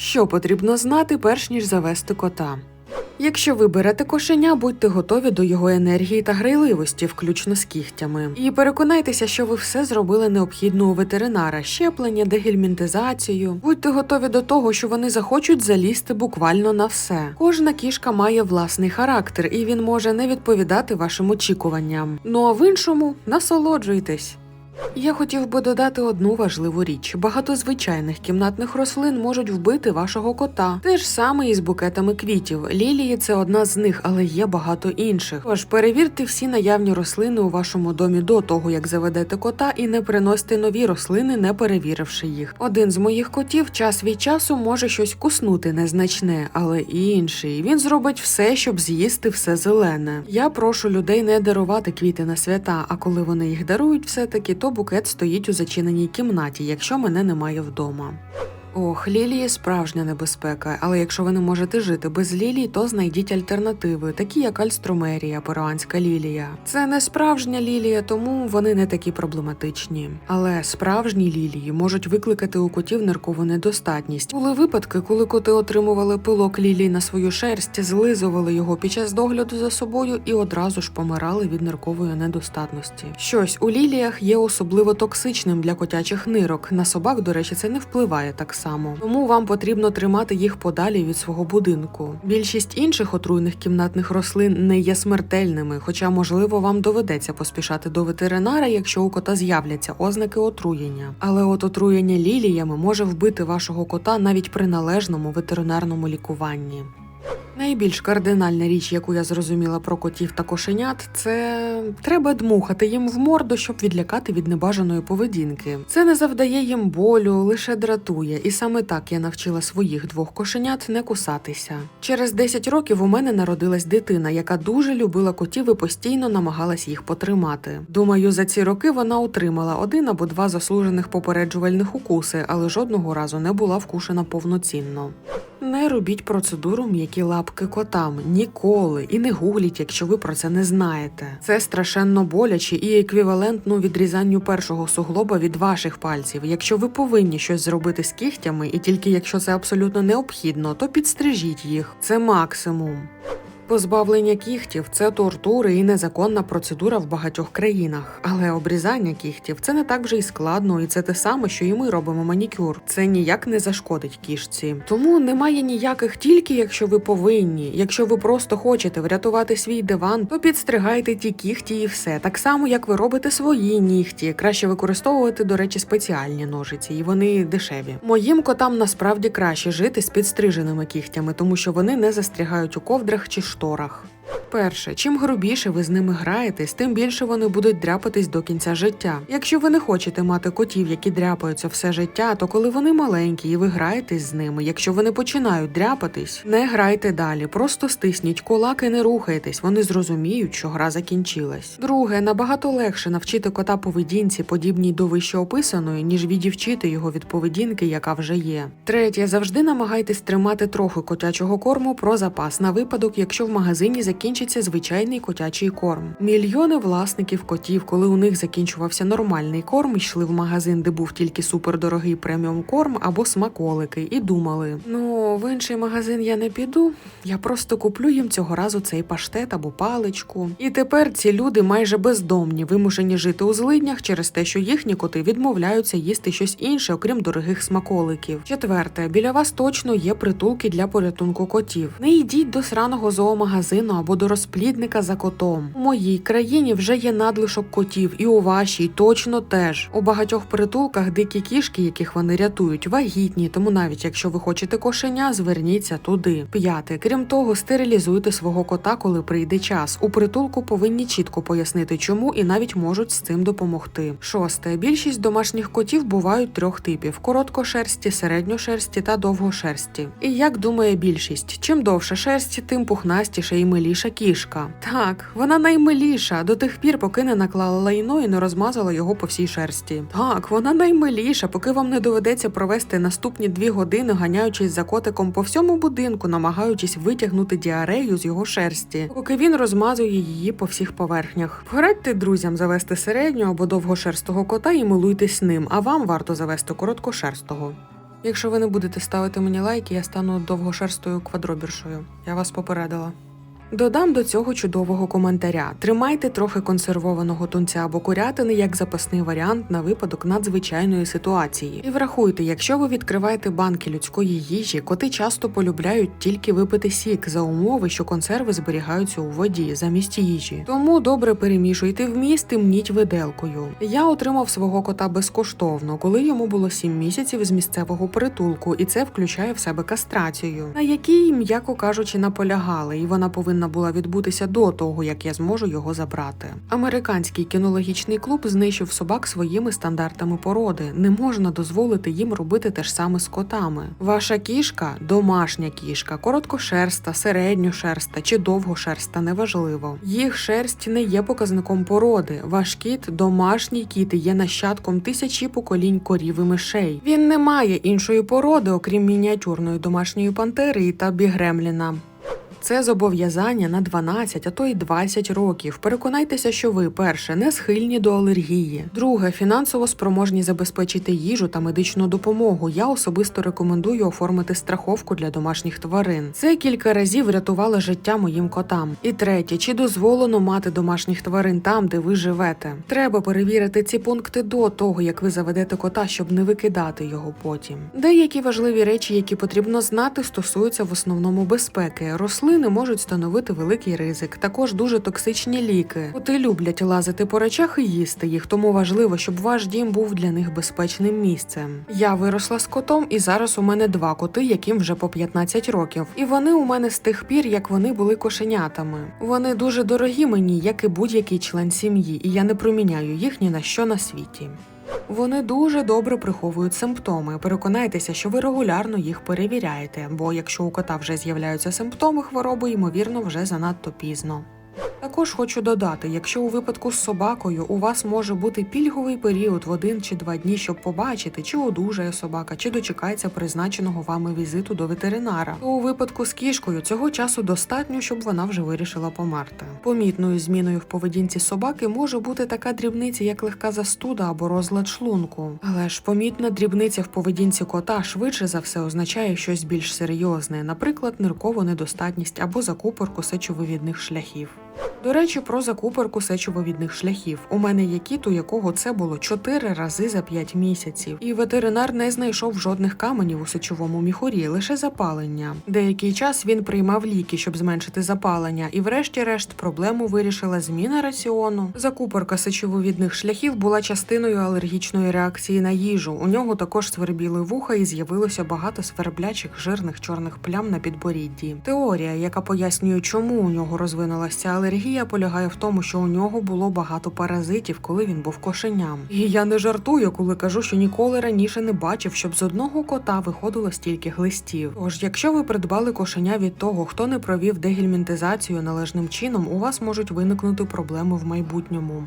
Що потрібно знати, перш ніж завести кота? Якщо ви берете кошеня, будьте готові до його енергії та грайливості, включно з кігтями. І переконайтеся, що ви все зробили необхідно у ветеринара: щеплення, дегельмінтизацію. Будьте готові до того, що вони захочуть залізти буквально на все. Кожна кішка має власний характер, і він може не відповідати вашим очікуванням. Ну а в іншому насолоджуйтесь. Я хотів би додати одну важливу річ: багато звичайних кімнатних рослин можуть вбити вашого кота. Те ж саме і з букетами квітів. Лілії це одна з них, але є багато інших. Тож перевірте всі наявні рослини у вашому домі до того, як заведете кота, і не приносьте нові рослини, не перевіривши їх. Один з моїх котів час від часу може щось куснути незначне, але і інший він зробить все, щоб з'їсти все зелене. Я прошу людей не дарувати квіти на свята, а коли вони їх дарують, все таки то букет стоїть у зачиненій кімнаті, якщо мене немає вдома. Ох, лілії справжня небезпека, але якщо ви не можете жити без лілій, то знайдіть альтернативи, такі як альстромерія, перуанська лілія. Це не справжня лілія, тому вони не такі проблематичні. Але справжні лілії можуть викликати у котів ниркову недостатність. Були випадки, коли коти отримували пилок лілій на свою шерсть, злизували його під час догляду за собою і одразу ж помирали від ниркової недостатності. Щось у ліліях є особливо токсичним для котячих нирок. На собак, до речі, це не впливає так само. Тому вам потрібно тримати їх подалі від свого будинку. Більшість інших отруйних кімнатних рослин не є смертельними, хоча, можливо, вам доведеться поспішати до ветеринара, якщо у кота з'являться ознаки отруєння. Але от отруєння ліліями може вбити вашого кота навіть при належному ветеринарному лікуванні. Найбільш кардинальна річ, яку я зрозуміла про котів та кошенят, це треба дмухати їм в морду, щоб відлякати від небажаної поведінки. Це не завдає їм болю, лише дратує, і саме так я навчила своїх двох кошенят не кусатися. Через 10 років у мене народилась дитина, яка дуже любила котів і постійно намагалась їх потримати. Думаю, за ці роки вона отримала один або два заслужених попереджувальних укуси, але жодного разу не була вкушена повноцінно. Не робіть процедуру м'які лапки котам ніколи і не гугліть, якщо ви про це не знаєте. Це страшенно боляче і еквівалентно відрізанню першого суглоба від ваших пальців. Якщо ви повинні щось зробити з кігтями, і тільки якщо це абсолютно необхідно, то підстрижіть їх. Це максимум. Позбавлення кігтів це тортури і незаконна процедура в багатьох країнах. Але обрізання кігтів це не так вже й складно, і це те саме, що і ми робимо манікюр. Це ніяк не зашкодить кішці. Тому немає ніяких тільки, якщо ви повинні. Якщо ви просто хочете врятувати свій диван, то підстригайте ті кігті і все. Так само, як ви робите свої нігті. Краще використовувати, до речі, спеціальні ножиці, і вони дешеві. Моїм котам насправді краще жити з підстриженими кігтями, тому що вони не застрягають у ковдрах чи шторах. Перше, чим грубіше ви з ними граєтесь, тим більше вони будуть дряпатись до кінця життя. Якщо ви не хочете мати котів, які дряпаються все життя, то коли вони маленькі і ви граєтесь з ними, якщо вони починають дряпатись, не грайте далі, просто стисніть кулак і не рухайтесь. Вони зрозуміють, що гра закінчилась. Друге, набагато легше навчити кота поведінці, подібній до вищеописаної, ніж відівчити його від поведінки, яка вже є. Третє, завжди намагайтесь тримати трохи котячого корму про запас на випадок, якщо в магазині закінчиться звичайний котячий корм. Мільйони власників котів, коли у них закінчувався нормальний корм, йшли в магазин, де був тільки супердорогий преміум корм або смаколики, і думали: ну в інший магазин я не піду, я просто куплю їм цього разу цей паштет або паличку. І тепер ці люди майже бездомні, вимушені жити у злиднях через те, що їхні коти відмовляються їсти щось інше, окрім дорогих смаколиків. Четверте, біля вас точно є притулки для порятунку котів. Не йдіть до сраного зоомагазину або до розплідника за котом. У моїй країні вже є надлишок котів, і у вашій точно теж. У багатьох притулках дикі кішки, яких вони рятують, вагітні, тому навіть якщо ви хочете кошеня, зверніться туди. П'яте, крім того, стерилізуйте свого кота, коли прийде час. У притулку повинні чітко пояснити, чому і навіть можуть з цим допомогти. Шосте, більшість домашніх котів бувають трьох типів: короткошерсті, середньошерсті та довгошерсті. І як думає більшість, чим довша шерсть, тим пухнастіша і миліша кішка. Так, вона наймиліша до тих пір, поки не наклала лайно і не розмазала його по всій шерсті. Так, вона наймиліша, поки вам не доведеться провести наступні дві години, ганяючись за котиком по всьому будинку, намагаючись витягнути діарею з його шерсті, поки він розмазує її по всіх поверхнях. Порадьте друзям завести середнього або довгошерстого кота і милуйтесь ним, а вам варто завести короткошерстого. Якщо ви не будете ставити мені лайки, я стану довгошерстою квадробіршою. Я вас попередила. Додам до цього чудового коментаря: тримайте трохи консервованого тунця або курятини як запасний варіант на випадок надзвичайної ситуації. І врахуйте, якщо ви відкриваєте банки людської їжі, коти часто полюбляють тільки випити сік за умови, що консерви зберігаються у воді замість їжі. Тому добре перемішуйте вміст і мніть виделкою. Я отримав свого кота безкоштовно, коли йому було 7 місяців з місцевого притулку, і це включає в себе кастрацію, на якій, м'яко кажучи, наполягали, і вона повинна була відбутися до того, як я зможу його забрати. Американський кінологічний клуб знищив собак своїми стандартами породи. Не можна дозволити їм робити те ж саме з котами. Ваша кішка домашня кішка, короткошерста, середньошерста чи довгошерста, неважливо. Їх шерсть не є показником породи. Ваш кіт домашній кіт є нащадком тисячі поколінь корів і мишей. Він не має іншої породи, окрім мініатюрної домашньої пантери та бігремліна. Це зобов'язання на 12, а то й 20 років. Переконайтеся, що ви перше не схильні до алергії. Друге, фінансово спроможні забезпечити їжу та медичну допомогу. Я особисто рекомендую оформити страховку для домашніх тварин. Це кілька разів врятувало життя моїм котам. І третє, чи дозволено мати домашніх тварин там, де ви живете. Треба перевірити ці пункти до того, як ви заведете кота, щоб не викидати його потім. Деякі важливі речі, які потрібно знати, стосуються в основному безпеки. Рослини можуть становити великий ризик. Також дуже токсичні ліки. Коти люблять лазити по речах і їсти їх, тому важливо, щоб ваш дім був для них безпечним місцем. Я виросла з котом, і зараз у мене два коти, яким вже по 15 років. І вони у мене з тих пір, як вони були кошенятами. Вони дуже дорогі мені, як і будь-який член сім'ї, і я не проміняю їх ні на що на світі. Вони дуже добре приховують симптоми. Переконайтеся, що ви регулярно їх перевіряєте, бо якщо у кота вже з'являються симптоми хвороби, ймовірно, вже занадто пізно. Також хочу додати, якщо у випадку з собакою у вас може бути пільговий період в один чи два дні, щоб побачити, чи одужає собака, чи дочекається призначеного вами візиту до ветеринара, то у випадку з кішкою цього часу достатньо, щоб вона вже вирішила померти. Помітною зміною в поведінці собаки може бути така дрібниця, як легка застуда або розлад шлунку. Але ж помітна дрібниця в поведінці кота швидше за все означає щось більш серйозне, наприклад, ниркову недостатність або закупорку сечовивідних шляхів. До речі, про закупорку сечововідних шляхів. У мене є кіт, у якого це було 4 рази за 5 місяців, і ветеринар не знайшов жодних каменів у сечовому міхурі, лише запалення. Деякий час він приймав ліки, щоб зменшити запалення, і, врешті-решт, проблему вирішила зміна раціону. Закупорка сечововідних шляхів була частиною алергічної реакції на їжу. У нього також свербіли вуха і з'явилося багато сверблячих жирних чорних плям на підборідді. Теорія, яка пояснює, чому у нього розвинулася алергія, полягає в тому, що у нього було багато паразитів, коли він був кошеням. І я не жартую, коли кажу, що ніколи раніше не бачив, щоб з одного кота виходило стільки глистів. Тож, якщо ви придбали кошеня від того, хто не провів дегельмінтизацію належним чином, у вас можуть виникнути проблеми в майбутньому.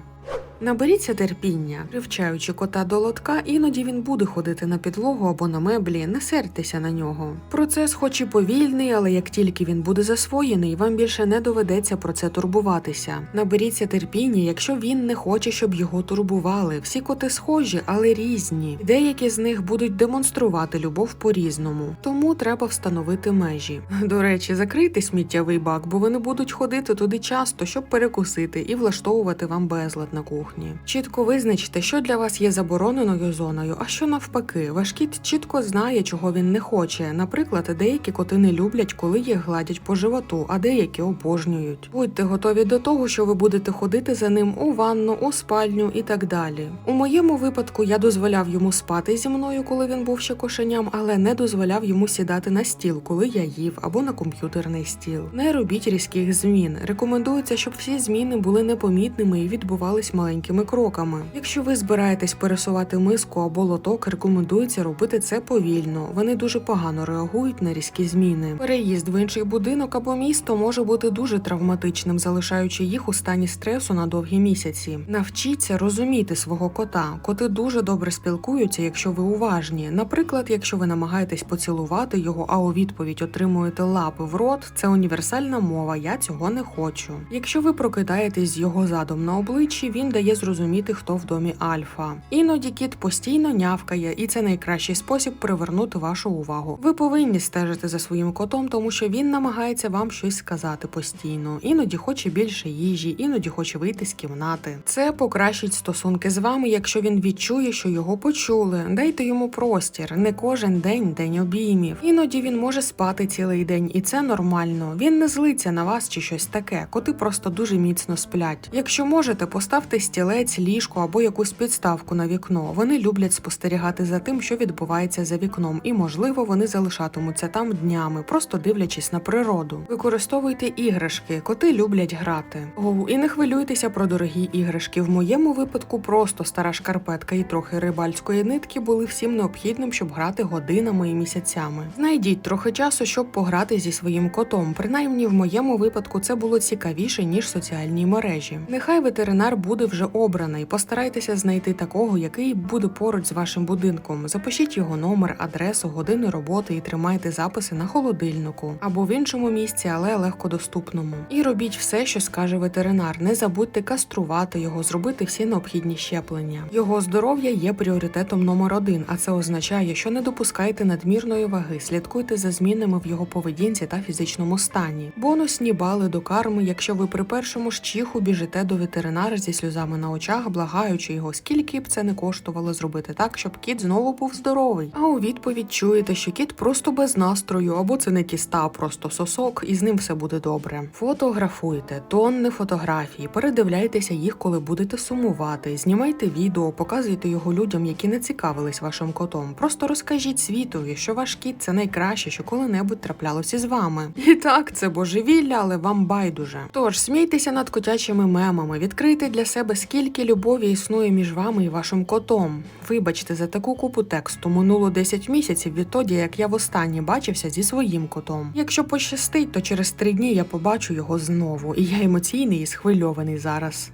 Наберіться терпіння, привчаючи кота до лотка, іноді він буде ходити на підлогу або на меблі, не сертеся на нього. Процес, хоч і повільний, але як тільки він буде засвоєний, вам більше не доведеться про це турбуватися. Наберіться терпіння, якщо він не хоче, щоб його турбували. Всі коти схожі, але різні. Деякі з них будуть демонструвати любов по-різному, тому треба встановити межі. До речі, закрийте сміттєвий бак, бо вони будуть ходити туди часто, щоб перекусити і влаштовувати вам безлад на кухні. Чітко визначте, що для вас є забороненою зоною, а що навпаки. Ваш кіт чітко знає, чого він не хоче. Наприклад, деякі коти не люблять, коли їх гладять по животу, а деякі обожнюють. Будьте готові до того, що ви будете ходити за ним у ванну, у спальню і так далі. У моєму випадку я дозволяв йому спати зі мною, коли він був ще кошеням, але не дозволяв йому сідати на стіл, коли я їв, або на комп'ютерний стіл. Не робіть різких змін. Рекомендується, щоб всі зміни були непомітними і відбувались маленькими кроками. Якщо ви збираєтесь пересувати миску або лоток, рекомендується робити це повільно. Вони дуже погано реагують на різкі зміни. Переїзд в інший будинок або місто може бути дуже травматичним, залишаючи їх у стані стресу на довгі місяці. Навчіться розуміти свого кота. Коти дуже добре спілкуються, якщо ви уважні. Наприклад, якщо ви намагаєтесь поцілувати його, а у відповідь отримуєте лапи в рот, це універсальна мова. Я цього не хочу. Якщо ви прокидаєтесь з його задом на обличчі, він дає дає зрозуміти, хто в домі альфа. Іноді кіт постійно нявкає, і це найкращий спосіб привернути вашу увагу. Ви повинні стежити за своїм котом, тому що він намагається вам щось сказати постійно. Іноді хоче більше їжі, іноді хоче вийти з кімнати. Це покращить стосунки з вами, якщо він відчує, що його почули. Дайте йому простір. Не кожен день день обіймів. Іноді він може спати цілий день, і це нормально. Він не злиться на вас чи щось таке. Коти просто дуже міцно сплять. Якщо можете, поставте стілець, ліжко або якусь підставку на вікно. Вони люблять спостерігати за тим, що відбувається за вікном, і можливо вони залишатимуться там днями, просто дивлячись на природу. Використовуйте іграшки. Коти люблять грати. О, і не хвилюйтеся про дорогі іграшки. В моєму випадку просто стара шкарпетка і трохи рибальської нитки були всім необхідним, щоб грати годинами і місяцями. Знайдіть трохи часу, щоб пограти зі своїм котом. Принаймні, в моєму випадку це було цікавіше ніж соціальні мережі. Нехай ветеринар буде вже обраний. Постарайтеся знайти такого, який буде поруч з вашим будинком. Запишіть його номер, адресу, години роботи і тримайте записи на холодильнику або в іншому місці, але легкодоступному. І робіть все, що скаже ветеринар. Не забудьте каструвати його, зробити всі необхідні щеплення. Його здоров'я є пріоритетом номер один, а це означає, що не допускайте надмірної ваги, слідкуйте за змінами в його поведінці та фізичному стані. Бонусні бали до карми, якщо ви при першому ж біжите до ветеринара зі сльозами на очах, благаючи його, скільки б це не коштувало зробити так, щоб кіт знову був здоровий. А у відповідь чуєте, що кіт просто без настрою, або це не кіста, а просто сосок, і з ним все буде добре. Фотографуйте, тонни фотографій, передивляйтеся їх, коли будете сумувати. Знімайте відео, показуйте його людям, які не цікавились вашим котом. Просто розкажіть світові, що ваш кіт це найкраще, що коли-небудь траплялося з вами. І так, це божевілля, але вам байдуже. Тож смійтеся над котячими мемами, відкрийте для себе, скільки любові існує між вами і вашим котом. Вибачте за таку купу тексту. Минуло 10 місяців відтоді, як я востаннє бачився зі своїм котом. Якщо пощастить, то через три дні я побачу його знову, і я емоційний і схвильований зараз.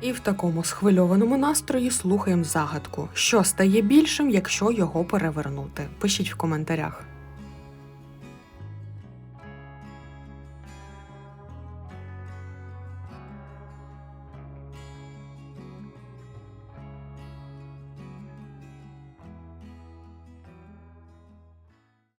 І в такому схвильованому настрої слухаємо загадку, що стає більшим, якщо його перевернути. Пишіть в коментарях.